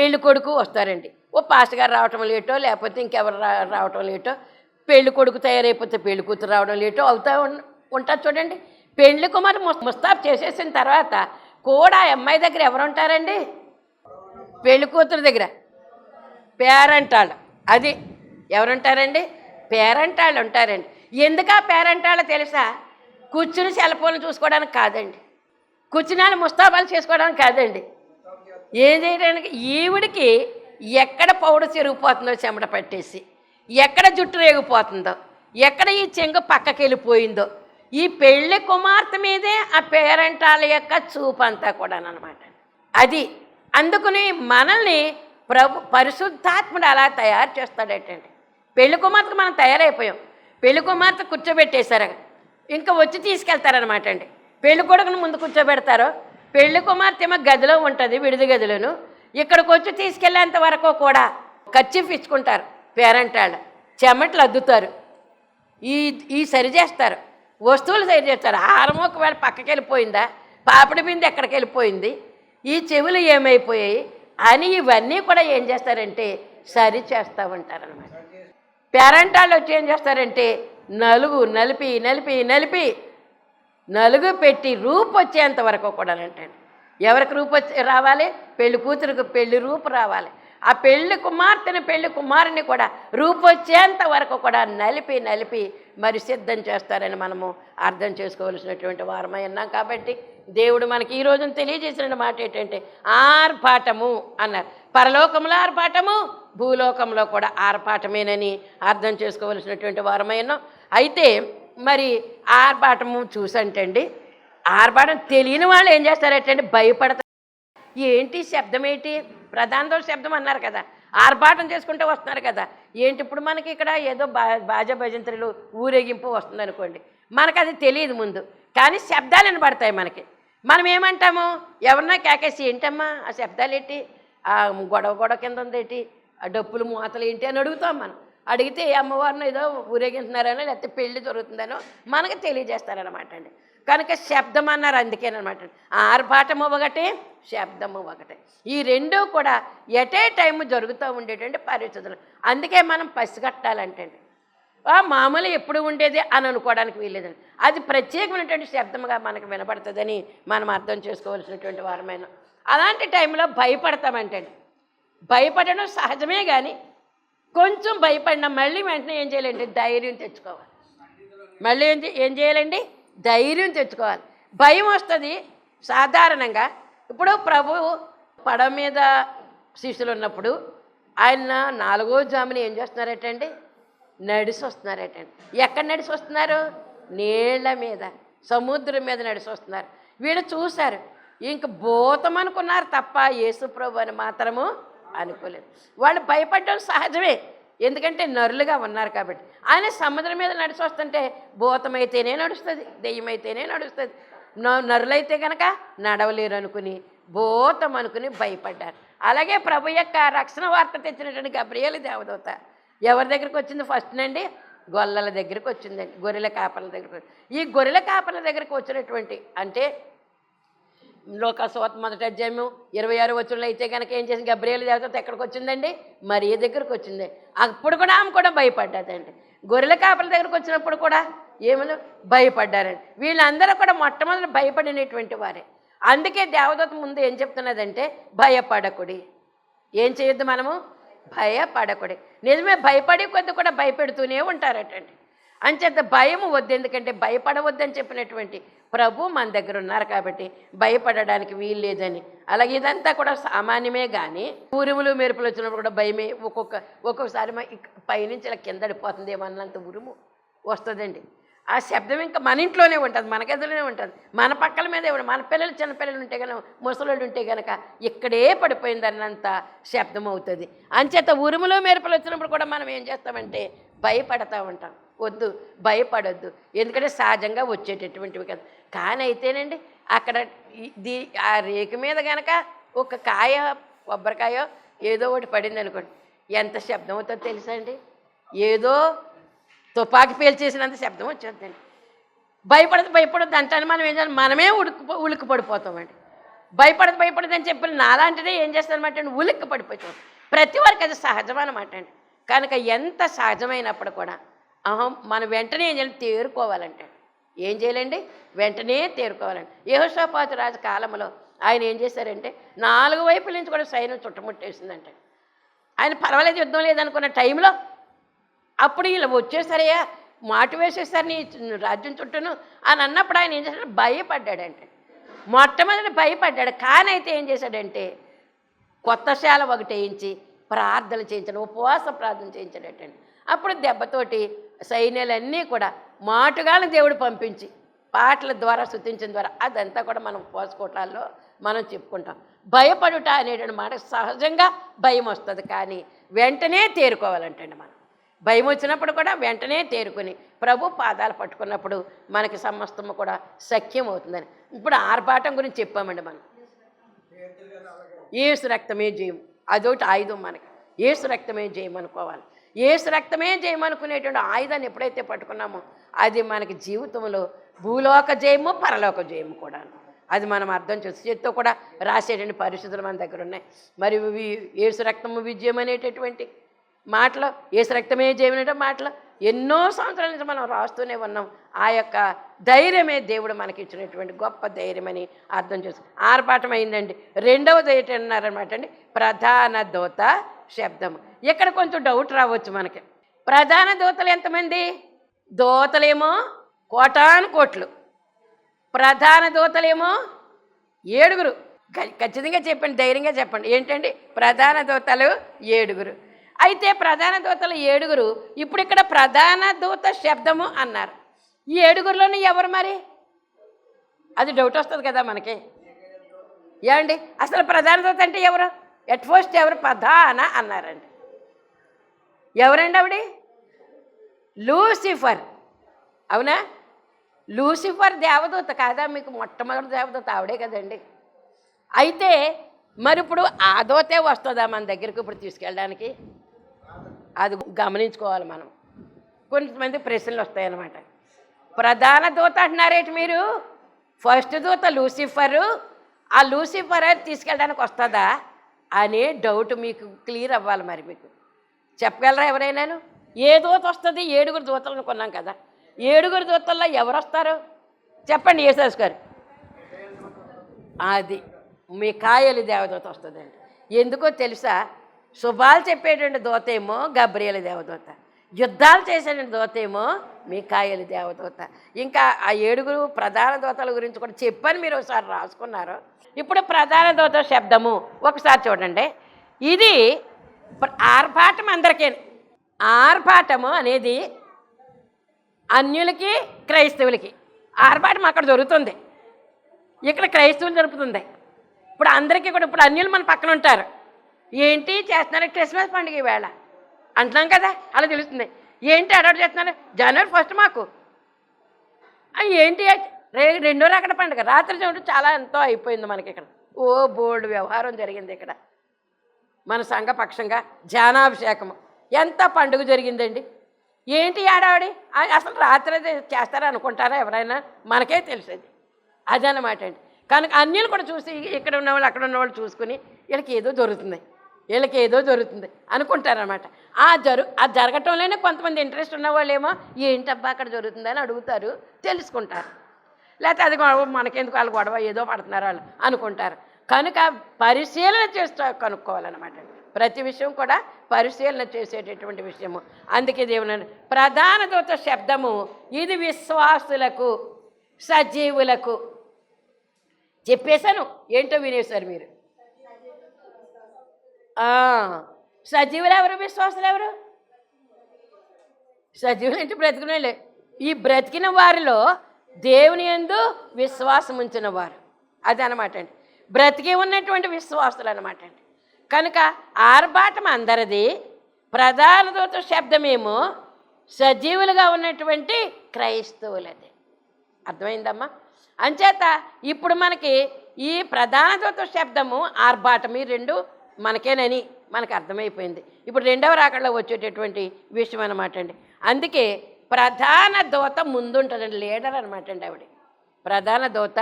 పెళ్ళి కొడుకు వస్తారండి. ఓ పాస్ట్ గారు రావటం లేటో లేకపోతే ఇంకెవరు రా రావటం లేటో పెళ్ళి కొడుకు తయారైపోతే పెళ్ళి కూతురు రావడం లేటో అవుతా ఉంటుంది చూడండి. పెళ్ళి కుమార్ ముస్తాబ్ చేసేసిన తర్వాత కూడా అమ్మాయి దగ్గర ఎవరు ఉంటారండి పెళ్ళి కూతురు దగ్గర. పేరంటాళ్ళు. అది ఎవరుంటారండి? పేరెంట్ వాళ్ళు ఉంటారండి. ఎందుకు ఆ పేరెంట్ వాళ్ళు తెలుసా? కూర్చుని సెల్ ఫోన్లు చూసుకోవడానికి కాదండి. కూర్చుని వాళ్ళు ముస్తాబాలు చేసుకోవడానికి కాదండి. ఏం చేయడానికి? ఈవిడికి ఎక్కడ పౌడ చెరిగిపోతుందో చెమట పట్టేసి ఎక్కడ జుట్టు రేగిపోతుందో ఎక్కడ ఈ చెంగు పక్కకి వెళ్ళిపోయిందో ఈ పెళ్ళి కుమార్తె మీదే ఆ పేరెంటాల యొక్క చూపు అంతా కూడా అనమాట అది అందుకుని మనల్ని ప్రభు పరిశుద్ధాత్ముడు అలా తయారు చేస్తాడటండి. పెళ్ళి కుమార్తెకు మనం తయారైపోయాం. పెళ్ళి కుమార్తె కూర్చోబెట్టేశారు. ఇంకా వచ్చి తీసుకెళ్తారనమాట అండి. పెళ్ళి కొడుకును ముందు కూర్చోబెడతారు. పెళ్ళి కుమార్తె గదిలో ఉంటుంది విడిది గదిలోను. ఇక్కడికి వచ్చి తీసుకెళ్ళేంత వరకు కూడా ఖర్చీఫ్ ఇచ్చుకుంటారు పేరెంటాళ్ళు చెమట్లు అద్దుతారు. ఈ ఈ సరి చేస్తారు. వస్తువులు సరి చేస్తారు. హారం ఒకవేళ పక్కకి వెళ్ళిపోయిందా? పాపిడి బింది ఎక్కడికి వెళ్ళిపోయింది? ఈ చెవులు ఏమైపోయాయి? అని ఇవన్నీ కూడా ఏం చేస్తారంటే సరి చేస్తూ ఉంటారనమాట పేరెంటాళ్ళు వచ్చి ఏం చేస్తారంటే నలుగు నలిపి నలిపి నలిపి నలుగు పెట్టి రూపు వచ్చేంత వరకు కూడా అంటండి. ఎవరికి రూపు వచ్చి రావాలి? పెళ్ళి కూతురుకు పెళ్ళి రూపు రావాలి. ఆ పెళ్ళి కుమార్తెని పెళ్ళి కుమారుని కూడా రూపు వచ్చేంత వరకు కూడా నలిపి నలిపి మరి సిద్ధం చేస్తారని మనము అర్థం చేసుకోవలసినటువంటి వారమై ఉన్నాం కాబట్టి దేవుడు మనకి ఈ రోజున తెలియజేసిన మాట ఏంటంటే ఆర్భాటము అన్నారు. పరలోకంలో ఆర్భాటము భూలోకంలో కూడా ఆర్భాటమేనని అర్థం చేసుకోవలసినటువంటి వారమై ఉన్నాం. అయితే మరి ఆర్భాటము చూసంటండి ఆర్భాటం తెలియని వాళ్ళు ఏం చేస్తారంటే భయపడతారు. ఏంటి శబ్దం ఏంటి? ప్రధానతో శబ్దం అన్నారు కదా. ఆర్భాటం చేసుకుంటూ వస్తున్నారు కదా. ఏంటి ఇప్పుడు మనకి ఇక్కడ ఏదో బా బాజా భజంత్రులు ఊరేగింపు వస్తుంది అనుకోండి మనకు అది తెలియదు ముందు. కానీ శబ్దాలు వినబడతాయి మనకి. మనం ఏమంటాము? ఎవరన్నా కేకేసి ఏంటమ్మా ఆ శబ్దాలు ఏంటి ఆ గొడవ గొడవ కింద ఉందేటి? ఆ డప్పులు మూతలు ఏంటి? అని అడుగుతాం మనం. అడిగితే ఏ అమ్మవారిని ఏదో ఊరేగింటున్నారనో లేకపోతే పెళ్ళి జరుగుతుందనో మనకు తెలియజేస్తారనమాట అండి. కనుక శబ్దం అన్నారు అందుకేనమాట ఆర్భాటము ఒకటే శబ్దము ఒకటే. ఈ రెండూ కూడా ఎటే టైం జరుగుతూ ఉండేటువంటి పరిస్థితులు. అందుకే మనం పసిగట్టాలంటే మామూలు ఎప్పుడు ఉండేది అని అనుకోవడానికి వీల్లేదండి. అది ప్రత్యేకమైనటువంటి శబ్దముగా మనకు వినపడుతుందని మనం అర్థం చేసుకోవాల్సినటువంటి వారమైన. అలాంటి టైంలో భయపడతామంటే భయపడడం సహజమే కానీ కొంచెం భయపడినా మళ్ళీ వెంటనే ఏం చేయాలండి? ధైర్యం తెచ్చుకోవాలి. మళ్ళీ ఏం ఏం చేయాలండి? ధైర్యం తెచ్చుకోవాలి. భయం వస్తుంది సాధారణంగా. ఇప్పుడు ప్రభు పడవ మీద శిష్యులు ఉన్నప్పుడు ఆయన నాలుగో జామున ఏం చేస్తున్నారటండి? నడిసి వస్తున్నారటండి ఎక్కడ నడిచి వస్తున్నారు నీళ్ళ మీద సముద్రం మీద నడిసి వస్తున్నారు వీళ్ళు చూశారు. ఇంక భూతం అనుకున్నారు తప్ప యేసు ప్రభు అని మాత్రము అనుకోలేదు. వాళ్ళు భయపడడం సహజమే. ఎందుకంటే నరులుగా ఉన్నారు కాబట్టి. ఆయన సముద్రం మీద నడిచి వస్తుంటే భూతమైతేనే నడుస్తుంది దెయ్యమైతేనే నడుస్తుంది. నరులైతే కనుక నడవలేరు అనుకుని భూతం అనుకుని భయపడ్డారు. అలాగే ప్రభు యొక్క రక్షణ వార్త తెచ్చినటువంటి గబ్రియలు దేవదూత. ఎవరి దగ్గరికి వచ్చింది ఫస్ట్ నండి? గొల్లల దగ్గరికి వచ్చిందండి గొర్రెల కాపల దగ్గరికి. ఈ గొర్రెల కాపల దగ్గరికి వచ్చినటువంటి అంటే లోకాసువార్త మొదటి అధ్యాయము ఇరవై ఆరు వచ్చుల్లో అయితే కనుక ఏం చేసింది? గబ్రియలు దేవత ఎక్కడికి వచ్చిందండి? మరి ఏ దగ్గరికి వచ్చింది. అప్పుడు కూడా ఆమె కూడా భయపడ్డదండి. గొర్రెల కాపల దగ్గరకు వచ్చినప్పుడు కూడా ఏమో భయపడ్డారండి. వీళ్ళందరూ కూడా మొట్టమొదటి భయపడినటువంటి వారే. అందుకే దేవదూత ముందు ఏం చెప్తున్నదంటే భయపడకుడి. ఏం చేయొద్దు మనము? భయపడకుడి. నిజమే భయపడి కొద్ది కూడా భయపెడుతూనే ఉంటారటండి. అంచేత భయం వద్దు. ఎందుకంటే భయపడవద్దని చెప్పినటువంటి ప్రభు మన దగ్గర ఉన్నారు కాబట్టి భయపడడానికి వీలు లేదని. అలాగే ఇదంతా కూడా సామాన్యమే కానీ ఉరుములు మెరుపులు వచ్చినప్పుడు కూడా భయమే. ఒక్కొక్క ఒక్కొక్కసారి పైనుంచి ఇలా కిందడిపోతుంది ఏమన్నంత ఉరుము వస్తుందండి. ఆ శబ్దం ఇంకా మన ఇంట్లోనే ఉంటుంది మన గదిలోనే ఉంటుంది. మన పక్కల మీద మన పిల్లలు చిన్నపిల్లలు ఉంటే కనుక ముసలోళ్ళు ఉంటే కనుక ఇక్కడే పడిపోయిందన్నంత శబ్దం అవుతుంది. అంచేత ఉరుములో మెరుపులు వచ్చినప్పుడు కూడా మనం ఏం చేస్తామంటే భయపడతా ఉంటాం. వద్దు భయపడొద్దు. ఎందుకంటే సహజంగా వచ్చేటటువంటివి కదా. కానీ అయితేనండి అక్కడ దీ ఆ రేకు మీద కనుక ఒక కాయ కొబ్బరికాయ ఏదో ఒకటి పడింది అనుకోండి ఎంత శబ్దం అవుతుందో తెలుసా అండి? ఏదో తుపాకి పేల్చేసినంత శబ్దం వచ్చేద్దండి భయపడదు భయపడద్దు అంటే మనం ఏం చేయాలి? మనమే ఉడుకు ఉలిక్కి పడిపోతామండి. భయపడదు భయపడదు అని చెప్పిన నాలాంటిదే ఏం చేస్తానమాట అండి? ఉలిక్కి పడిపోతాం. ప్రతి వారికి అది సహజం అన్నమాట అండి. కనుక ఎంత సహజమైనప్పుడు కూడా అహం మనం వెంటనే ఏం చేయాలి? తేరుకోవాలంటే. ఏం చేయాలండి? వెంటనే తేరుకోవాలండి యహోషాపాతు రాజు కాలంలో ఆయన ఏం చేశారంటే నాలుగు వైపుల నుంచి కూడా సైన్యం చుట్టముట్టేసిందంట. ఆయన పర్వాలేదు యుద్ధం లేదనుకున్న టైంలో అప్పుడు వీళ్ళు వచ్చేసరయ్యా మాట వేసేసారు నీ రాజ్యం చుట్టూను అని అన్నప్పుడు ఆయన ఏం చేశాడు భయపడ్డాడంటే. మొట్టమొదటి భయపడ్డాడు. కానైతే ఏం చేశాడంటే కొత్త శాల ఒకటి వేయించి ప్రార్థన చేయించాడు ఉపవాస ప్రార్థన చేయించాడటండి అప్పుడు దెబ్బతోటి సైన్యాలన్నీ కూడా మాటుగాలను దేవుడు పంపించి పాటల ద్వారా శృతించిన ద్వారా అదంతా కూడా మనం ఉపవాసకోటాల్లో మనం చెప్పుకుంటాం. భయపడుట అనేటువంటి మాట సహజంగా భయం వస్తుంది కానీ వెంటనే తేరుకోవాలంటండి మనం. భయం వచ్చినప్పుడు కూడా వెంటనే తేరుకొని ప్రభు పాదాలు పట్టుకున్నప్పుడు మనకి సమస్తము కూడా సఖ్యం అవుతుందని. ఇప్పుడు ఆర్భాటం గురించి చెప్పామండి మనం. ఏసు రక్తమే జయం. అదొకటి ఆయుధం మనకి. ఏసు రక్తమే జయం అనుకోవాలి. ఏసు రక్తమే జయమనుకునేటువంటి ఆయుధాన్ని ఎప్పుడైతే పట్టుకున్నామో అది మనకి జీవితంలో భూలోక జయము పరలోక జయము కూడా అది మనం అర్థం చేసి చేతితో కూడా రాసేటువంటి పరిస్థితులు మన దగ్గర ఉన్నాయి. మరి ఏసు రక్తము విజయం అనేటటువంటి మాటలు ఏసు రక్తమే జయం మాటలు ఎన్నో సంవత్సరాల నుంచి మనం రాస్తూనే ఉన్నాం. ఆ యొక్క ధైర్యమే దేవుడు మనకి ఇచ్చినటువంటి గొప్ప ధైర్యమని అర్థం చేస్తాం ఆర్పాటం అయిందండి. రెండవది ఏంటన్నారనమాట అండి? ప్రధాన దూత శబ్దము. ఇక్కడ కొంచెం డౌట్ రావచ్చు మనకి. ప్రధాన దూతలు ఎంతమంది? దూతలేమో కోటాను కోట్లు. ప్రధాన దూతలేమో ఏడుగురు. ఖచ్చితంగా చెప్పండి ధైర్యంగా చెప్పండి. ఏంటండి? ప్రధాన దూతలు ఏడుగురు. అయితే ప్రధాన దూతలు ఏడుగురు ఇప్పుడు ఇక్కడ ప్రధాన దూత శబ్దము అన్నారు. ఈ ఏడుగురిలోని ఎవరు మరి? అది డౌట్ వస్తుంది కదా మనకి. ఏమండి? అసలు ప్రధాన దూత అంటే ఎవరు? ఎట్ ఫస్ట్ ఎవరు ప్రధాన అన్నారండి. ఎవరండి ఆవిడ? లూసిఫర్ అవునా? లూసిఫర్ దేవదూత కాదా? మీకు మొట్టమొదటి దేవదూత ఆవిడే కదండి. అయితే మరి ఇప్పుడు ఆ దూతే వస్తుందా మన దగ్గరికి ఇప్పుడు తీసుకెళ్ళడానికి? అది గమనించుకోవాలి మనం. కొంతమంది ప్రశ్నలు వస్తాయన్నమాట. ప్రధాన దూత అంటున్నారేంటి మీరు? ఫస్ట్ దూత లూసిఫరు ఆ లూసిఫర్ అది తీసుకెళ్ళడానికి వస్తుందా? అనే డౌట్ మీకు క్లియర్ అవ్వాలి మరి మీకు. చెప్పగలరా ఎవరైనాను? ఏ దూత వస్తుంది? ఏడుగురు దూతలు అనుకున్నాం కదా. ఏడుగురు దూతల్లో ఎవరు వస్తారు? చెప్పండి యేసాస్ గారు. అది మీ కాయలు దేవదూత వస్తుందండి ఎందుకో తెలుసా? శుభాలు చెప్పేటువంటి దూత ఏమో గబ్రియల దేవదూత. యుద్ధాలు చేసేటువంటి దూత ఏమో మీ కాయలు దేవదూత. ఇంకా ఆ ఏడుగురు ప్రధాన దూతల గురించి కూడా చెప్పని మీరు ఒకసారి రాసుకున్నారు ఇప్పుడు ప్రధాన దూత శబ్దము. ఒకసారి చూడండి. ఇది ఆర్భాటం అందరికీ. ఆర్భాటము అనేది అన్యులకి క్రైస్తవులకి. ఆర్భాటం అక్కడ దొరుకుతుంది. ఇక్కడ క్రైస్తవులు జరుపుతుంది. ఇప్పుడు అందరికీ కూడా ఇప్పుడు అన్యులు మన పక్కన ఉంటారు. ఏంటి చేస్తున్నారు క్రిస్మస్ పండుగ ఈవేళ అంటున్నాం కదా అలా తెలుస్తుంది. ఏంటి అడవాడు చేస్తున్నారు? జనవరి ఫస్ట్ మాకు. ఏంటి రే రెండో రకడ పండుగ. రాత్రి చూడు చాలా ఎంతో అయిపోయింది మనకి ఇక్కడ. ఓ బోల్డ్ వ్యవహారం జరిగింది ఇక్కడ. మన సంఘపక్షంగా ధ్యానాభిషేకము. ఎంత పండుగ జరిగిందండి? ఏంటి ఏడావిడి అసలు రాత్రి చేస్తారా అనుకుంటారా ఎవరైనా? మనకే తెలిసేది. అదనమాట అండి. కనుక అన్యులు కూడా చూసి ఇక్కడ ఉన్న వాళ్ళు అక్కడ ఉన్న వాళ్ళు చూసుకుని వీళ్ళకి ఏదో దొరుకుతుంది. వీళ్ళకి ఏదో దొరుకుతుంది అనుకుంటారనమాట ఆ జరు ఆ జరగటంలోనే కొంతమంది ఇంట్రెస్ట్ ఉన్న వాళ్ళేమో ఏంటబ్బా అక్కడ జరుగుతుందని అడుగుతారు. తెలుసుకుంటారు. లేకపోతే అది గొడవ మనకెందుకు వాళ్ళు గొడవ? ఏదో పడుతున్నారు వాళ్ళు అనుకుంటారు. కనుక పరిశీలన చేస్తూ కనుక్కోవాలన్నమాట. ప్రతి విషయం కూడా పరిశీలన చేసేటటువంటి విషయము. అందుకే దేవుని ప్రధాన దూత శబ్దము ఇది విశ్వాసులకు సజీవులకు. చెప్పేశాను. ఏంటో వినేశారు మీరు? సజీవులు ఎవరు? విశ్వాసులు ఎవరు? సజీవులు అంటే బ్రతికినలే ఈ బ్రతికిన వారిలో దేవుని ఎందు విశ్వాసం ఉంచిన వారు. అది అనమాట అండి. బ్రతికి ఉన్నటువంటి విశ్వాసులు అనమాట అండి. కనుక ఆర్భాటం అందరిది ప్రధాన దూత శబ్దమేమో సజీవులుగా ఉన్నటువంటి క్రైస్తవులది. అర్థమైందమ్మా? అంచేత ఇప్పుడు మనకి ఈ ప్రధాన దూత శబ్దము ఆర్భాటం ఈ రెండు మనకేనని మనకు అర్థమైపోయింది. ఇప్పుడు రెండవ రాకడలో వచ్చేటటువంటి విషయం అనమాట అండి. అందుకే ప్రధాన దోత ముందుంటుందండి లీడర్ అనమాట అండి ఆవిడ. ప్రధాన దోత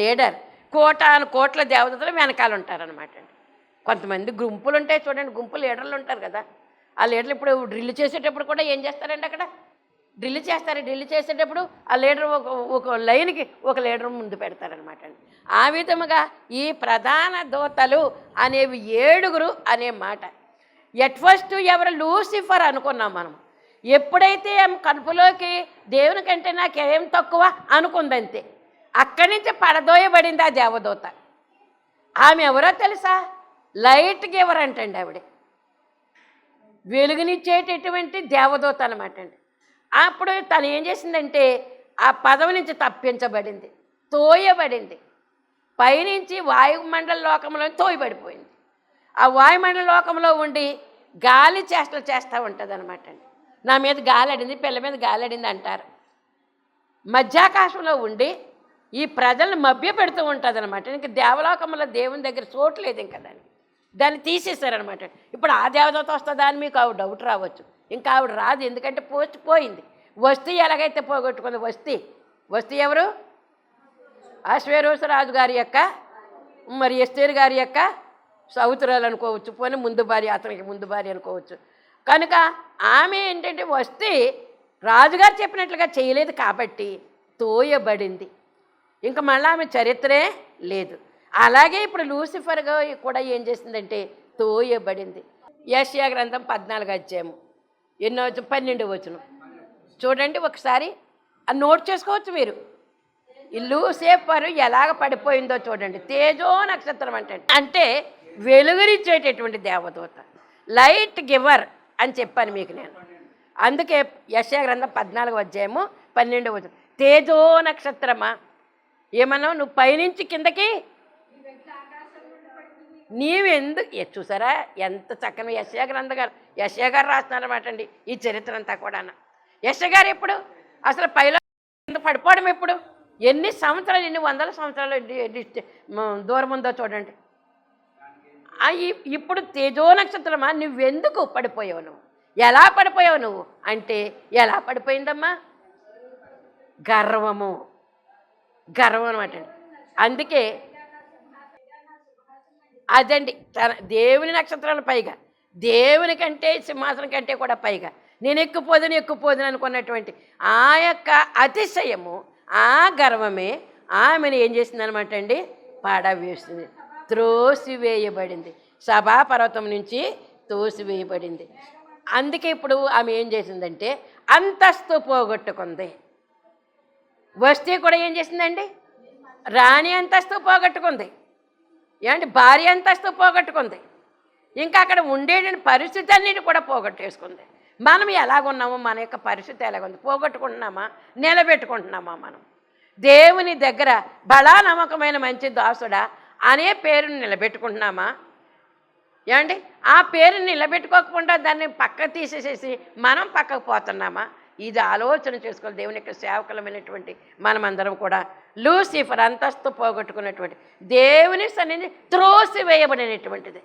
లీడర్. కోట కోట్ల దేవతలు వెనకాల ఉంటారనమాట అండి కొంతమంది గుంపులు ఉంటాయి చూడండి గుంపు లీడర్లు ఉంటారు కదా. ఆ లీడర్లు ఇప్పుడు డ్రిల్ చేసేటప్పుడు కూడా ఏం చేస్తారండి అక్కడ? డ్రిల్ చేస్తారు డ్రిల్ చేసేటప్పుడు ఆ లీడర్ ఒక ఒక లైన్కి ఒక లీడర్ ముందు పెడతారనమాట అండి ఆ విధముగా ఈ ప్రధాన దోతలు అనేవి ఏడుగురు అనే మాట. ఎట్ ఫస్ట్ ఎవరు లూసిఫర్ అనుకున్నాం మనం. ఎప్పుడైతే ఆమె కడుపులోకి దేవుని కంటే నాకేం తక్కువ అనుకుందంతే. అక్కడి నుంచి పడదోయబడింది ఆ దేవదూత. ఆమె ఎవరో తెలుసా? లైట్ గివర్ అంటండి ఆవిడ. వెలుగునిచ్చేటటువంటి దేవదూత అనమాట అండి. అప్పుడు తను ఏం చేసిందంటే ఆ పదవి నుంచి తప్పించబడింది తోయబడింది. పైనుంచి వాయుమండల లోకంలో తోయబడిపోయింది. ఆ వాయుమండల లోకంలో ఉండి గాలి చేష్టలు చేస్తూ ఉంటుంది అనమాట అండి. నా మీద గాలడింది పిల్ల మీద గాలడింది అంటారు. మధ్యాకాశంలో ఉండి ఈ ప్రజలను మభ్య పెడుతూ ఉంటుంది అనమాట ఇంక దేవలోకంలో దేవుని దగ్గర చోటు లేదు ఇంకా దాన్ని దాన్ని తీసేశారనమాట ఇప్పుడు ఆ దేవదత వస్తుందా అని మీకు ఆవిడ డౌట్ రావచ్చు. ఇంకా ఆవిడ రాదు ఎందుకంటే పోస్ట్ పోయింది. వస్తీ ఎలాగైతే పోగొట్టుకుంది వస్తీ. వస్తీ ఎవరు? అశ్వేరోసరాజు గారి యొక్క మరి ఎస్తేరు గారి యొక్క సౌతురాలు అనుకోవచ్చు పోనీ ముందు భార్య అతనికి ముందు భార్య అనుకోవచ్చు. కనుక ఆమె ఏంటంటే వస్తే రాజుగారు చెప్పినట్లుగా చేయలేదు కాబట్టి తోయబడింది. ఇంకా మళ్ళీ ఆమె చరిత్రే లేదు. అలాగే ఇప్పుడు లూసిఫర్గా కూడా ఏం చేసిందంటే తోయబడింది. యశ్యా గ్రంథం పద్నాలుగు అధ్యాయము ఎన్నో వచ్చిన పన్నెండు వచ్చును చూడండి ఒకసారి అది నోట్ చేసుకోవచ్చు మీరు. ఈ లూసిఫర్ ఎలాగ పడిపోయిందో చూడండి. తేజో నక్షత్రం అంటే అంటే వెలుగునిచ్చేటటువంటి దేవదూత. లైట్ గివర్ అని చెప్పాను మీకు నేను. అందుకే యశా గ్రంథం పద్నాలుగు అధ్యాయము పన్నెండు వచ్చిన తేజో నక్షత్రమా? ఏమన్నావు నువ్వు పైనుంచి కిందకి నీవెందుకు చూసారా? ఎంత చక్కని యశా గ్రంథ గారు యశా గారు రాస్తున్నారన్నమాట అండి ఈ చరిత్ర అంతా కూడా యశ గారు ఎప్పుడు? అసలు పైలో కింద పడిపోవడం ఎప్పుడు? ఎన్ని సంవత్సరాలు ఎన్ని వందల సంవత్సరాలు దూరం ఉందో చూడండి. ఇప్పుడు తేజో నక్షత్రమా? నువ్వెందుకు పడిపోయావు నువ్వు? ఎలా పడిపోయావు నువ్వు? అంటే ఎలా పడిపోయిందమ్మా? గర్వము. గర్వం అనమాట అందుకే అదండి తన దేవుని నక్షత్రాల పైగా దేవుని కంటే సింహాసనం కంటే కూడా పైగా నేను ఎక్కుపోదును ఎక్కుపోదును అనుకున్నటువంటి ఆ యొక్క అతిశయము ఆ గర్వమే ఆమెను ఏం చేసిందనమాట అండి? పాడవేస్తుంది. త్రోసివేయబడింది. సభాపర్వతం నుంచి తోసివేయబడింది. అందుకే ఇప్పుడు ఆమె ఏం చేసిందంటే అంతస్తు పోగొట్టుకుంది. వస్తే కూడా ఏం చేసిందండి? రాణి అంతస్తు పోగొట్టుకుంది. ఏమంటే భార్య అంతస్తు పోగొట్టుకుంది. ఇంకా అక్కడ ఉండేటువంటి పరిస్థితి అన్నిటి కూడా పోగొట్టేసుకుంది. మనం ఎలాగున్నామో మన యొక్క పరిస్థితి ఎలాగుంది? పోగొట్టుకుంటున్నామా? నిలబెట్టుకుంటున్నామా మనం? దేవుని దగ్గర బలా నమ్మకమైన మంచి దాసుడా అనే పేరుని నిలబెట్టుకుంటున్నామా? ఏమండి? ఆ పేరుని నిలబెట్టుకోకుండా దాన్ని పక్క తీసేసేసి మనం పక్కకు పోతున్నామా? ఇది ఆలోచన చేసుకోవాలి. దేవుని యొక్క సేవకులమైనటువంటి మనమందరం కూడా లూసిఫర్ అంతస్తు పోగొట్టుకున్నటువంటి దేవుని సన్నిధి త్రోసి వేయబడినటువంటిది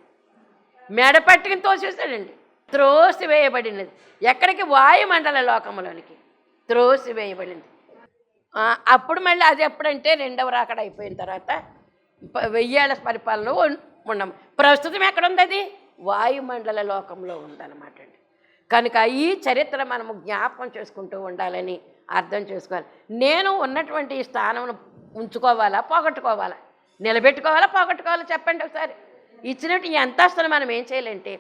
మెడ పట్టుకుని తోసేసాడండి త్రోసి వేయబడినది ఎక్కడికి? వాయుమండల లోకంలోనికి త్రోసి వేయబడింది అప్పుడు మళ్ళీ అది ఎప్పుడంటే రెండవ రాకడ అయిపోయిన తర్వాత ప- వెయ్యేళ్ళ పరిపాలన ఉన్- ఉన్నాం. ప్రస్తుతం ఎక్కడ ఉంది అది వాయుమండల లోకంలో ఉందన్నమాట అండి. కనుక ఈ చరిత్ర మనము జ్ఞాపకం చేసుకుంటూ ఉండాలని అర్థం చేసుకోవాలి. నేను ఉన్నటువంటి స్థానం ఉంచుకోవాలా పోగొట్టుకోవాలా? నిలబెట్టుకోవాలా పోగొట్టుకోవాలా? చెప్పండి ఒకసారి. ఇచ్చినట్టు ఈ అంతస్తులు మనం ఏం చేయాలంటే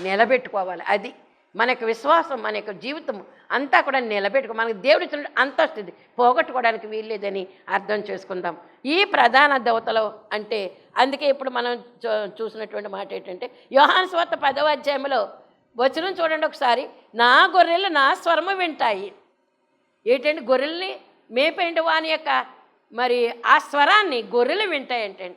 నిలబెట్టుకోవాలి. అది మన యొక్క విశ్వాసం మన యొక్క జీవితం అంతా కూడా నిలబెట్టుకో మనకి దేవుడు ఇచ్చిన అంత వస్తుంది పోగొట్టుకోవడానికి వీల్లేదని అర్థం చేసుకుందాం. ఈ ప్రధాన దేవతలు అంటే అందుకే ఇప్పుడు మనం చూ- చూసినటువంటి మాట ఏంటంటే యోహాన్ స్వార్త పదవ అధ్యాయంలో వచనం చూడండి ఒకసారి. నా గొర్రెలు నా స్వరము వింటాయి. ఏంటంటే గొర్రెల్ని మేపేంటి వాని యొక్క మరి ఆ స్వరాన్ని గొర్రెలు వింటాయంటండి.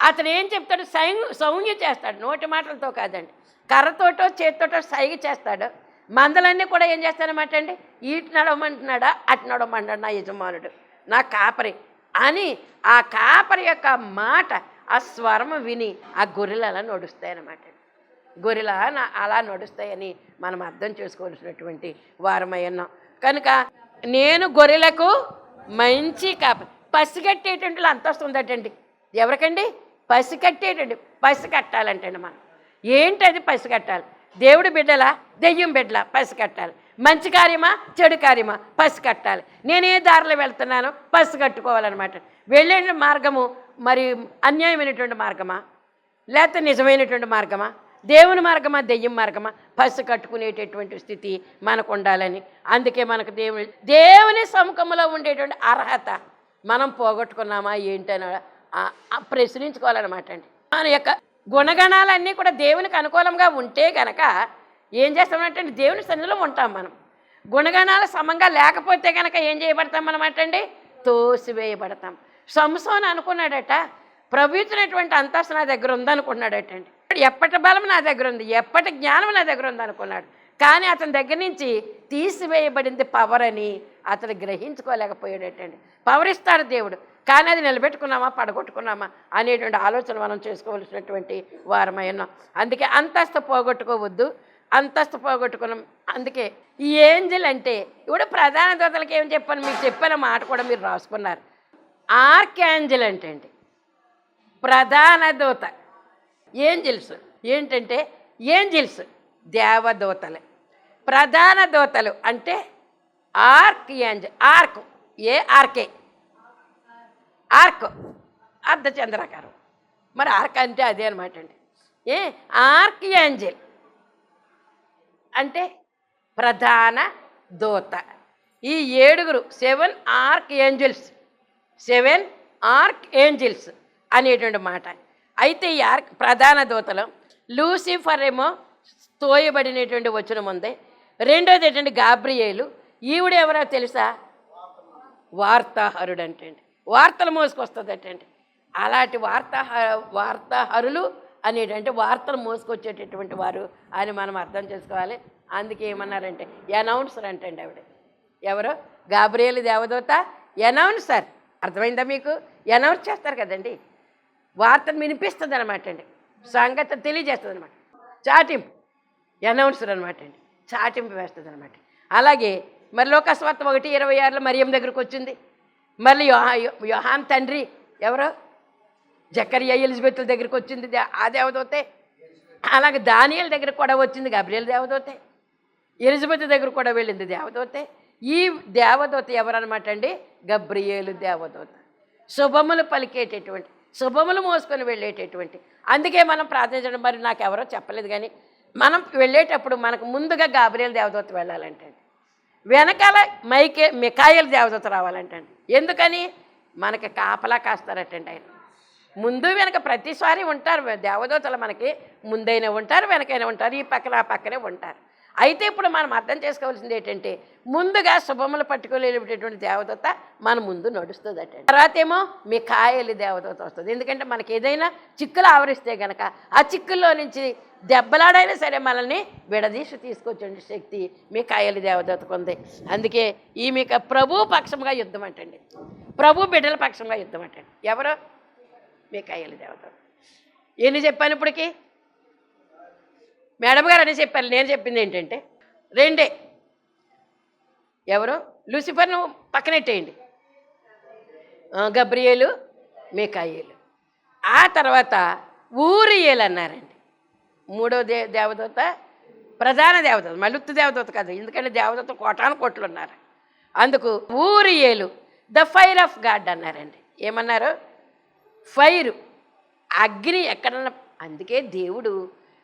అతను ఏం చెప్తాడు? సౌ సౌంజ్య చేస్తాడు. నోటి మాటలతో కాదండి. కర్రతోటో చేతితోటో సైగ చేస్తాడు. మందలన్నీ కూడా ఏం చేస్తానమాట అండి? ఇటు నడవమంటున్నాడా అటు నడవమంటాడు నా యజమానుడు నా కాపరి అని ఆ కాపరి యొక్క మాట ఆ స్వరం విని ఆ గొర్రెలు అలా నడుస్తాయన్నమాట గొర్రెల నా- అలా నడుస్తాయని మనం అర్థం చేసుకోవాల్సినటువంటి వారమై ఉన్నాం. కనుక నేను గొర్రెలకు మంచి కాపరి పసిగట్టేటువంటి అంతస్తుందటండి ఎవరికండి? పసి కట్టేటండి పసి కట్టాలంటండి మనం. ఏంటది పసి కట్టాలి? దేవుడి బిడ్డలా? దెయ్యం బిడ్డలా? పసి కట్టాలి. మంచి కార్యమా? చెడు కార్యమా? పసి కట్టాలి. నేను ఏ దారిలో వెళ్తున్నానో పసి కట్టుకోవాలన్నమాట. వెళ్ళే మార్గము మరి అన్యాయమైనటువంటి మార్గమా? లేకపోతే నిజమైనటువంటి మార్గమా? దేవుని మార్గమా? దెయ్యం మార్గమా? పసు కట్టుకునేటటువంటి స్థితి మనకు ఉండాలని అందుకే మనకు దేవుని దేవుని సముఖంలో ఉండేటువంటి అర్హత మనం పోగొట్టుకున్నామా ఏంటని ప్రశ్నించుకోవాలన్నమాట అండి. మన యొక్క గుణగణాలన్నీ కూడా దేవునికి అనుకూలంగా ఉంటే గనక ఏం చేస్తామంటే దేవుని సన్నిధిలో ఉంటాం మనం. గుణగణాలు సమంగా లేకపోతే కనుక ఏం చేయబడతాం అనమాట అండి? తోసివేయబడతాం. సంసోన్ అనుకున్నాడట ప్రభుత్వమైనటువంటి అంతస్తు నా దగ్గర ఉందనుకున్నాడటండి ఎప్పటి బలం నా దగ్గర ఉంది ఎప్పటి జ్ఞానం నా దగ్గర ఉంది అనుకున్నాడు. కానీ అతని దగ్గర నుంచి తీసివేయబడింది పవర్ అని అతను గ్రహించుకోలేకపోయాడటండి పవర్ ఇస్తాడు దేవుడు. కానీ అది నిలబెట్టుకున్నామా పడగొట్టుకున్నామా అనేటువంటి ఆలోచన మనం చేసుకోవలసినటువంటి వారమై ఉన్నాం. అందుకే అంతస్తు పోగొట్టుకోవద్దు అంతస్తు పోగొట్టుకున్నాం. అందుకే ఈ ఏంజల్ అంటే ఇప్పుడు ప్రధాన దూతలకి ఏం చెప్పాను? మీకు చెప్పిన మాట కూడా మీరు రాసుకున్నారు. ఆర్క్ అంటే అండి ప్రధాన దూత. ఏంజిల్స్ ఏంటంటే ఏంజిల్స్ దేవదూతలు. ప్రధాన దూతలు అంటే ఆర్క్ ఏంజల్ ఆర్క్ ఏ ఆర్కే. ఆర్క్ అర్ధచంద్రాకారం మరి ఆర్క్ అంటే అదే అనమాట అండి. ఏ ఆర్క్ ఏంజల్ అంటే ప్రధాన దూత. ఈ ఏడుగురు seven archangels seven archangels అనేటువంటి మాట. అయితే ఈ ఆర్క్ ప్రధాన దూతలు లూసిఫర్ ఏమో తోయబడినటువంటి వచనం ఉంది. రెండోది ఏంటంటే గాబ్రియేలు. ఈవిడ ఎవరో తెలుసా? వార్తాహరుడు అంటే వార్తలు మోసుకొస్తుందటండి. అలాంటి వార్తా వార్తాహరులు అనేటంటే వార్తలు మోసుకొచ్చేటటువంటి వారు అని మనం అర్థం చేసుకోవాలి. అందుకే ఏమన్నారంటే అనౌన్సర్ అంటండి ఆవిడ. ఎవరు? గాబ్రియేలు దేవదూత? అనౌన్సర్. అర్థమైందా మీకు? అనౌన్స్ చేస్తారు కదండి. వార్తను వినిపిస్తుంది అనమాట అండి సంగతి తెలియజేస్తుంది అనమాట చాటింపు. అనౌన్సర్ అనమాట అండి చాటింపు వేస్తుంది అనమాట అలాగే మరి లోకస్వార్థం ఒకటి ఇరవై ఆరులో మరియం దగ్గరకు వచ్చింది మళ్ళీ యోహాన్ తండ్రి ఎవరు? జకరియా ఎలిజబెత్ల దగ్గరికి వచ్చింది. ఆ దేవదోతే. అలాగే దానియల దగ్గర కూడా వచ్చింది. గబ్రియల్ దేవదోతే. ఎలిజబెత్ దగ్గర కూడా వెళ్ళింది దేవదోతే. ఈ దేవదూత ఎవరనమాట అండి? గబ్రియేలు దేవదూత. శుభములు పలికేటటువంటి శుభములు మోసుకొని వెళ్ళేటటువంటి. అందుకే మనం ప్రార్థించడం మరి నాకు ఎవరో చెప్పలేదు కానీ మనం వెళ్ళేటప్పుడు మనకు ముందుగా గాబ్రియల్ దేవదూత వెళ్ళాలంటే వెనకాల మైకే మికాయల దేవదూత రావాలంటండి. ఎందుకని? మనకి కాపలా కాస్తారటండి ఆయన ముందు వెనక ప్రతిసారి ఉంటారు దేవదూతలు మనకి ముందైనా ఉంటారు వెనకైనా ఉంటారు ఈ పక్కన ఆ పక్కనే ఉంటారు. అయితే ఇప్పుడు మనం అర్థం చేసుకోవాల్సింది ఏంటంటే ముందుగా శుభములు పట్టుకోలేటటువంటి దేవదూత మన ముందు నడుస్తుంది అట తర్వాత ఏమో మీ కాయలు దేవదూత వస్తుంది. ఎందుకంటే మనకి ఏదైనా చిక్కులు ఆవరిస్తే గనక ఆ చిక్కుల్లో నుంచి దెబ్బలాడైనా సరే మనల్ని విడదీసి తీసుకొచ్చండి శక్తి మీ కాయలు దేవదూతకు ఉంది అందుకే ఈ మీకు ప్రభు పక్షంగా యుద్ధం అంటండి. ప్రభు బిడ్డల పక్షంగా యుద్ధం అంటండి. ఎవరు? మీ కాయలు దేవత ఎన్ని చెప్పాను ఇప్పటికి? మేడం గారు అని చెప్పారు. నేను చెప్పింది ఏంటంటే రెండే. ఎవరు? లూసిఫర్ను పక్కనెట్టేయండి ఆ, గబ్రియేలు మేకాయేలు. ఆ తర్వాత ఊరియేలు అన్నారండి. మూడో దే దేవదూత ప్రధాన దేవదూత మలుత్తు దేవదూత కాదు ఎందుకంటే దేవదూత కోటాను కోట్లు ఉన్నారు. అందుకు ఊరి ఏలు ద ఫైర్ ఆఫ్ గాడ్ అన్నారండి. ఏమన్నారు? ఫైరు అగ్ని ఎక్కడన్నా అందుకే దేవుడు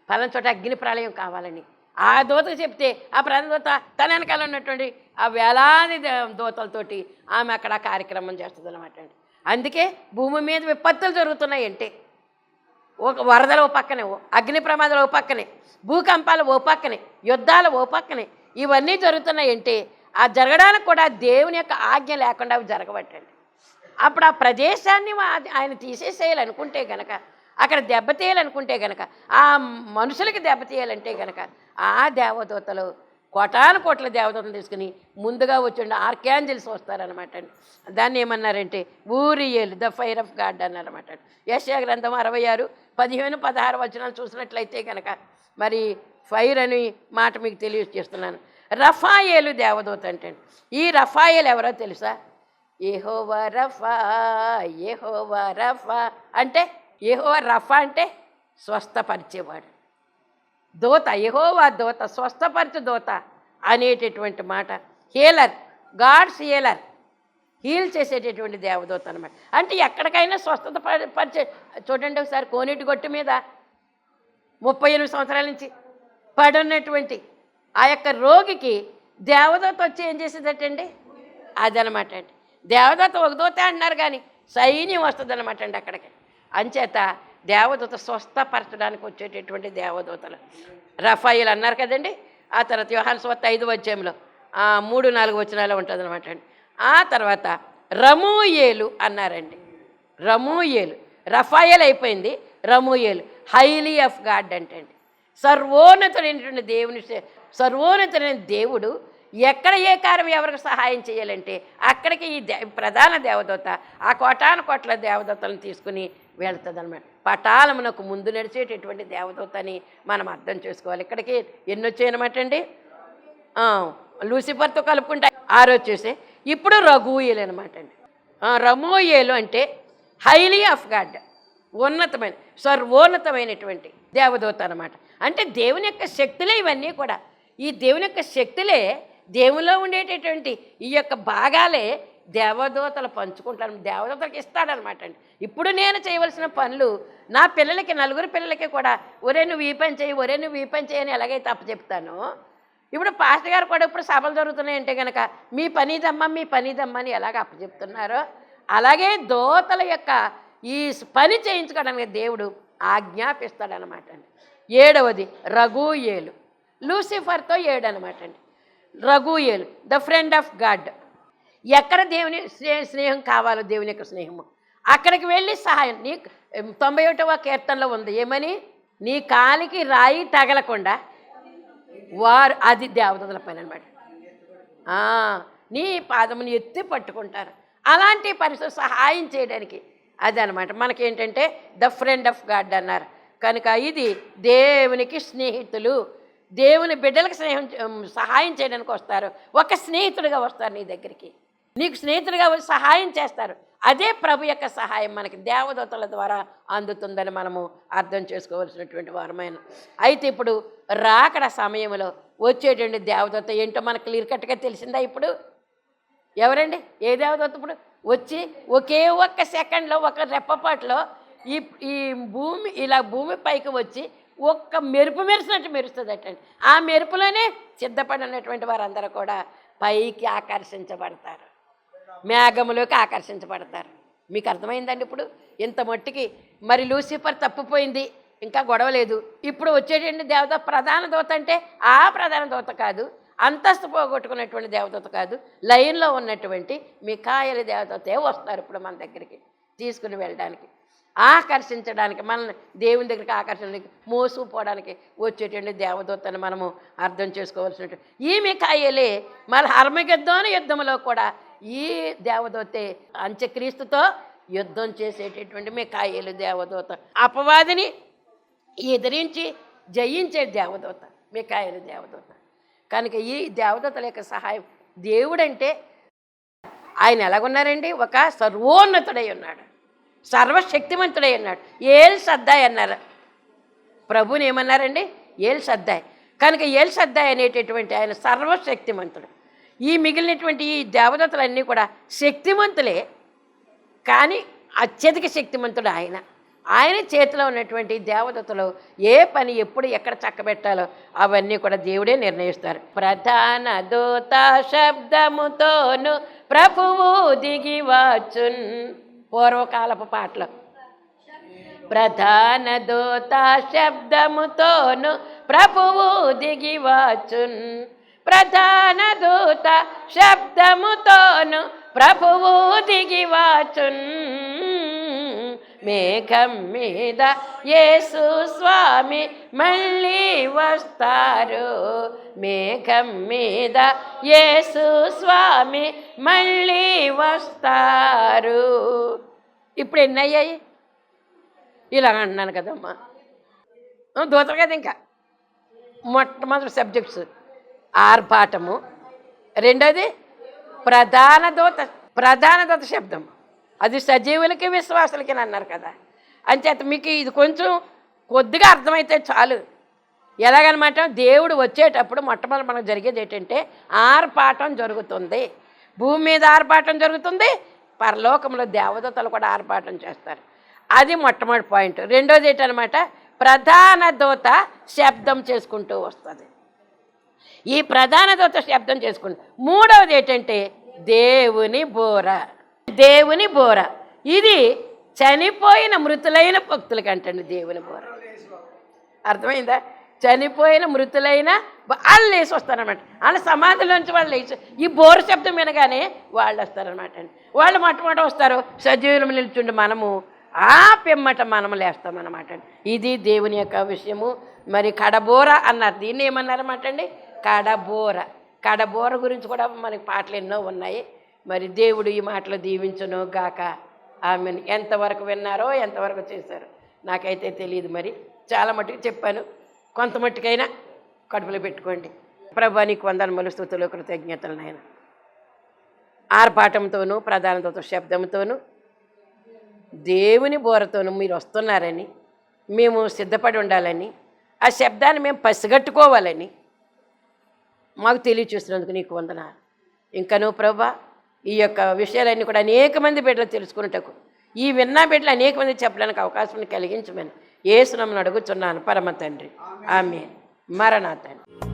పలానా చోట అగ్ని ప్రళయం కావాలని. ఆ దూతకు చెప్తే ఆ ప్రధాన దూత తన వెనకాల ఉన్నటువంటి ఆ వేలాది దోతలతోటి దూతలతోటి ఆమె అక్కడ కార్యక్రమం చేస్తుంది అనమాట అండి. అందుకే భూమి మీద విపత్తులు జరుగుతున్నాయి అంటే ఒక వరదలు ఓ పక్కనే ఓ అగ్ని ప్రమాదాలు ఓ పక్కనే భూకంపాలు ఓ పక్కనే యుద్ధాలు ఓ పక్కనే ఇవన్నీ జరుగుతున్నాయంటే ఆ జరగడానికి కూడా దేవుని యొక్క ఆజ్ఞ లేకుండా అవి జరగబట్టండి అప్పుడు ఆ ప్రదేశాన్ని ఆయన తీసేసేయాలనుకుంటే గనక అక్కడ దెబ్బతీయాలనుకుంటే గనక ఆ మనుషులకి దెబ్బతీయాలంటే గనక ఆ దేవదూతలు కోటాను కోట్ల దేవతలను తీసుకుని ముందుగా వచ్చిండి ఆర్కాంజల్స్ వస్తారనమాట అండి. దాన్ని ఏమన్నారంటే Uriel the fire of God అన్నారన్నమాట యశా గ్రంథం అరవై ఆరు పదిహేను పదహారు వచనాలు చూసినట్లయితే కనుక మరి ఫైర్ అని మాట మీకు తెలియజేస్తున్నాను. రఫాయేలు దేవదూత అంటే ఈ రఫాయేలు ఎవరో తెలుసా? ఏహోవా రఫా ఏహోవా రఫా అంటే ఏహోవా రఫా అంటే స్వస్థపరిచేవాడు. దోత యహోవా దోత స్వస్థపరచు దోత అనేటటువంటి మాట. హీలర్ గాడ్స్ హీలర్ హీల్ చేసేటటువంటి దేవదూత అనమాట అంటే ఎక్కడికైనా స్వస్థత పరిచే చూడండి ఒకసారి కోనేటి గొట్టు మీద ముప్పై ఎనిమిది సంవత్సరాల నుంచి పడున్నటువంటి ఆ యొక్క రోగికి దేవదూత వచ్చి ఏం చేసేదటండి? అదనమాట అండి. దేవదూత ఒక దూత అంటున్నారు కానీ సైన్యం వస్తుంది అనమాట అండి అక్కడికి. అంచేత దేవదూత స్వస్థపరచడానికి వచ్చేటటువంటి దేవదూతలు. రఫాయిల్ అన్నారు కదండి? ఆ తర్వాత యోహాన్ స్వత్త ఐదు వచ్చేంలో మూడు నాలుగు వచనాలు ఉంటుంది అనమాట అండి. ఆ తర్వాత రమూయేలు అన్నారండి. రమూయేలు. రఫాయల్ అయిపోయింది. రమూయేలు. హైలీ ఆఫ్ గాడ్ అంటండి. సర్వోన్నతుడైనటువంటి దేవుని సర్వోన్నతుడైన దేవుడు ఎక్కడ ఏ కార్యం ఎవరికి సహాయం చేయాలంటే అక్కడికి ఈ దే ప్రధాన దేవదూత ఆ కోటాన కోట్ల దేవదూతలను తీసుకుని వెళ్తుంది అనమాట పటాలమునకు ముందు నడిచేటటువంటి దేవదూత అని మనం అర్థం చేసుకోవాలి. ఇక్కడికి ఎన్ని వచ్చాయనమాట అండి లూసిఫర్తో కలుపుకుంటే. ఆరు వచ్చేసి ఇప్పుడు రఘుయేలు అనమాట అండి రమోయేలు అంటే హైలీ ఆఫ్ గాడ్ ఉన్నతమైన సర్వోన్నతమైనటువంటి దేవదూత అనమాట అంటే దేవుని యొక్క శక్తులే ఇవన్నీ కూడా. ఈ దేవుని యొక్క శక్తులే దేవునిలో ఉండేటటువంటి ఈ యొక్క భాగాలే దేవదూతలు పంచుకుంటాను దేవదూతలకు ఇస్తాడనమాట అండి. ఇప్పుడు నేను చేయవలసిన పనులు నా పిల్లలకి నలుగురు పిల్లలకి కూడా ఒరే నువ్వు ఈ పని చేయి ఒరే నువ్వు ఈ పని చేయని అని ఎలాగైతే అప్పచెప్తానో ఇప్పుడు పాస్టర్ గారు కూడా ఇప్పుడు సభలు జరుగుతున్నాయంటే కనుక మీ పనిదమ్మ మీ పనిదమ్మ అని ఎలాగ అప్పచెప్తున్నారో అలాగే దోతల యొక్క ఈ పని చేయించుకోవడానికి దేవుడు ఆజ్ఞాపిస్తాడనమాట అండి. ఏడవది రఘుయేలు లూసిఫర్తో ఏడు అనమాట అండి. Raguel the friend of God. ఎక్కడ దేవుని స్నేహం కావాలో దేవుని యొక్క స్నేహము. అక్కడికి వెళ్ళి సహాయం. నీ తొంభై ఒకటవ కీర్తనలో ఉంది. ఏమని? నీ కాలికి రాయి తగలకుండా వారు అది దేవతల పని అనమాట. నీ పాదముని ఎత్తి పట్టుకుంటారు. అలాంటి పరిస్థితి సహాయం చేయడానికి అది అనమాట. మనకేంటంటే ద ఫ్రెండ్ ఆఫ్ గాడ్ అన్నారు. కనుక ఇది దేవునికి స్నేహితులు. దేవుని బిడ్డలకు స్నేహం సహాయం చేయడానికి వస్తారు. ఒక స్నేహితుడిగా వస్తారు నీ దగ్గరికి. నీకు స్నేహితులుగా సహాయం చేస్తారు. అదే ప్రభు యొక్క సహాయం మనకి దేవదూతల ద్వారా అందుతుందని మనము అర్థం చేసుకోవాల్సినటువంటి వారమైన. అయితే ఇప్పుడు రాకడ సమయంలో వచ్చేటువంటి దేవదూత ఏంటో మనకు క్లియర్ కట్గా తెలిసిందా ఇప్పుడు? ఎవరండి? ఏ దేవదూత ఇప్పుడు? వచ్చి ఒకే ఒక్క సెకండ్లో ఒక రెప్పపాటులో ఈ ఈ భూమి ఇలా భూమి పైకి వచ్చి ఒక్క మెరుపు మెరిసినట్టు మెరుస్తుందటండి. ఆ మెరుపులోనే సిద్ధపడినటువంటి వారందరూ కూడా పైకి ఆకర్షించబడతారు. మేఘములోకి ఆకర్షించబడతారు. మీకు అర్థమైందండి ఇప్పుడు? ఇంత మట్టికి మరి లూసిఫర్ తప్పిపోయింది ఇంకా గొడవ లేదు. ఇప్పుడు వచ్చేటువంటి దేవత ప్రధాన దూత అంటే ఆ ప్రధాన దూత కాదు అంతస్తు పోగొట్టుకున్నటువంటి దేవదూత కాదు లైన్లో ఉన్నటువంటి మికాయల దేవదూతే వస్తారు ఇప్పుడు మన దగ్గరికి తీసుకుని వెళ్ళడానికి. ఆకర్షించడానికి మనల్ని దేవుని దగ్గరికి ఆకర్షించడానికి మోసుకుపోవడానికి వచ్చేటువంటి దేవదూతని మనము అర్థం చేసుకోవాల్సినటువంటి ఈ మికాయలే మన హర్మయుద్ధం యుద్ధంలో కూడా ఈ దేవదూతే అంత్యక్రీస్తుతో యుద్ధం చేసేటటువంటి మికాయలు దేవదూత. అపవాదిని ఎదిరించి జయించే దేవదూత మికాయలు దేవదూత. కనుక ఈ దేవదూతల యొక్క సహాయం దేవుడంటే ఆయన ఎలాగున్నారండి? ఒక సర్వోన్నతుడై ఉన్నాడు. సర్వశక్తిమంతుడై ఉన్నాడు. ఏల్ సద్దాయ్ అన్నారు. ప్రభుని ఏమన్నారండి? ఏల్ సద్దాయ్. కనుక ఏల్ సద్దాయ్ అనేటటువంటి ఆయన సర్వశక్తిమంతుడు. ఈ మిగిలినటువంటి ఈ దేవదతలన్నీ కూడా శక్తిమంతులే. కానీ అత్యధిక శక్తిమంతుడు ఆయన. ఆయన చేతిలో ఉన్నటువంటి దేవదతలు ఏ పని ఎప్పుడు ఎక్కడ చక్కబెట్టాలో అవన్నీ కూడా దేవుడే నిర్ణయిస్తారు. ప్రధాన దూత శబ్దముతోను ప్రభువు దిగి వచ్చున్ పూర్వకాలపు పాటలు. ప్రధాన దూత శబ్దముతోను ప్రభువు దిగి వచ్చున్ ప్రధాన దూత శబ్దముతోను ప్రభువు దిగివాచున్. మేఘం మీద యేసు స్వామి మళ్ళీ వస్తారు. మేఘం మీద యేసు స్వామి మళ్ళీ వస్తారు. ఇప్పుడు ఎన్నయ్యాయి? ఇలా అంటున్నాను కదమ్మా. దూతలు కదా ఇంకా. మొట్టమొదటి సబ్జెక్ట్స్. ఆర్భాటము. రెండోది ప్రధాన దూత ప్రధాన దూత శబ్దం అది సజీవులకి విశ్వాసులకి అన్నారు కదా. అంచేత మీకు ఇది కొంచెం కొద్దిగా అర్థమైతే చాలు. ఎలాగనమాట? దేవుడు వచ్చేటప్పుడు మొట్టమొదటి మనకు జరిగేది ఏంటంటే ఆర్పాటం జరుగుతుంది. భూమి మీద ఆర్పాటం జరుగుతుంది. పరలోకంలో దేవదతలు కూడా ఆర్పాటం చేస్తారు. అది మొట్టమొదటి పాయింట్. రెండోది ఏంటనమాట? ప్రధాన దూత శబ్దం చేసుకుంటూ వస్తుంది. ఈ ప్రధాన దూత శబ్దం చేసుకుంది మూడవది ఏంటంటే దేవుని బోర. దేవుని బోర. ఇది చనిపోయిన మృతులైన భక్తులకి అంటండి దేవుని బోర. అర్థమైందా? చనిపోయిన మృతులైన వాళ్ళు లేచి వస్తారనమాట వాళ్ళ సమాధిలోంచి వాళ్ళు లేచి ఈ బోరు శబ్దం వినగానే వాళ్ళు వస్తారనమాట అండి. వాళ్ళు మొట్టమొదట వస్తారు సజీవులు నిల్చుండి మనము ఆ పిమ్మట మనము లేస్తామన్నమాట అండి. ఇది దేవుని యొక్క విషయము. మరి కడబోర అన్నారు దీన్ని ఏమన్నారన్నమాట అండి? కడబోర. కడబోర గురించి కూడా మనకి పాటలు ఎన్నో ఉన్నాయి. మరి దేవుడు ఈ మాటలు దీవించును గాక. ఆమెను. ఎంతవరకు విన్నారో ఎంతవరకు చేశారో నాకైతే తెలియదు మరి. చాలా మట్టుకు చెప్పాను. కొంత మట్టుకైనా కడుపులో పెట్టుకోండి. ప్రభా నీకు వందనములు స్థుతులు కృతజ్ఞతలు నాయన. ఆర్పాటంతోనూ ప్రధానతో శబ్దంతోనూ దేవుని బోరతోనూ మీరు వస్తున్నారని మేము సిద్ధపడి ఉండాలని ఆ శబ్దాన్ని మేము పసిగట్టుకోవాలని మాకు తెలియచేస్తున్నందుకు నీకు వందనాలు. ఇంకను ప్రభా ఈ యొక్క విషయాలన్నీ కూడా అనేక మంది బిడ్డలు తెలుసుకున్నటకు ఈ విన్న బిడ్డలు అనేక మంది చెప్పడానికి అవకాశం కలిగించమని ఏసునమ్మని అడుగుతున్నాను పరమ తండ్రి. ఆమె మరణా తండ్రి.